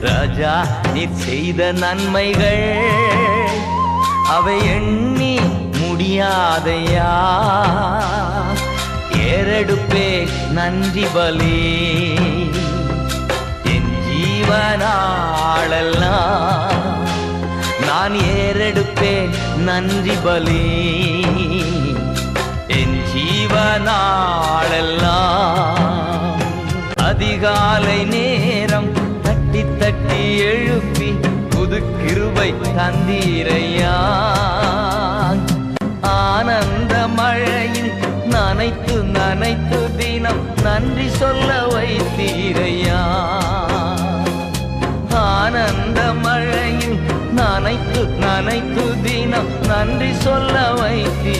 ராஜா நீ செய்த நன்மைகள் அவை எண்ணி முடியாதையா? ஏறெடுப்பே நன்றி பலி. என் ஜீவனாளெல்லாம் நான் ஏறெடுப்பேன் நன்றி பலி. என் ஜீவனாளெல்லாம் அதிகாலை நேரம் தட்டி எழுப்பி புது கிருபை தந்தீரையா ஆனந்த மழையில் நனைத்து நனைத்து தினம் நன்றி சொல்ல வைத்தீரையா ஆனந்த மழையில் நனைத்து நனைத்து தினம் நன்றி சொல்ல வைத்தீரையா